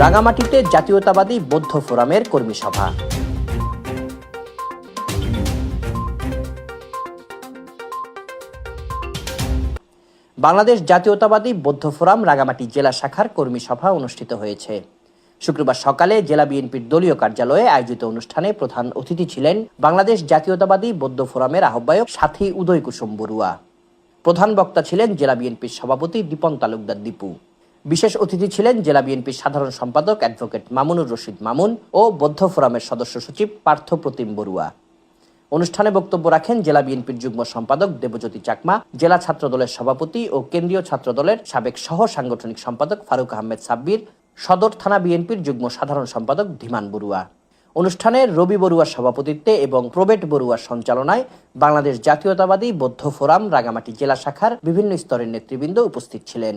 রাঙামাটিতে জাতীয়তাবাদী বৌদ্ধ ফোরামের কর্মী সভা। বাংলাদেশ জাতীয়তাবাদী বৌদ্ধ ফোরাম রাঙামাটি জেলা শাখার কর্মী সভা অনুষ্ঠিত হয়েছে। শুক্রবার সকালে জেলা বিএনপির দলীয় কার্যালয়ে আয়োজিত অনুষ্ঠানে প্রধান অতিথি ছিলেন বাংলাদেশ জাতীয়তাবাদী বৌদ্ধ ফোরামের আহ্বায়ক সাথী উদয় কুসুম বড়ুয়া। প্রধান বক্তা ছিলেন জেলা বিএনপির সভাপতি দীপন তালুকদার দীপু। বিশেষ অতিথি ছিলেন জেলা বিএনপির সাধারণ সম্পাদক অ্যাডভোকেট মামুনুর রশিদ মামুন ও বৌদ্ধ ফোরামের সদস্য সচিব পার্থ প্রতিম বড়ুয়া। অনুষ্ঠানে বক্তব্য রাখেন জেলা বিএনপির যুগ্ম সম্পাদক দেবজ্যোতি চাকমা, জেলা ছাত্রদলের সভাপতি ও কেন্দ্রীয় ছাত্রদলের সাবেক সহ সাংগঠনিক সম্পাদক ফারুক আহমেদ সাব্বির, সদর থানা বিএনপির যুগ্ম সাধারণ সম্পাদক ধীমান বড়ুয়া। অনুষ্ঠানে রবি বড়ুয়ার সভাপতিত্বে এবং প্রবেট বড়ুয়ার সঞ্চালনায় বাংলাদেশ জাতীয়তাবাদী বৌদ্ধ ফোরাম, রাঙামাটি জেলা শাখার বিভিন্ন স্তরের নেতৃবৃন্দ উপস্থিত ছিলেন।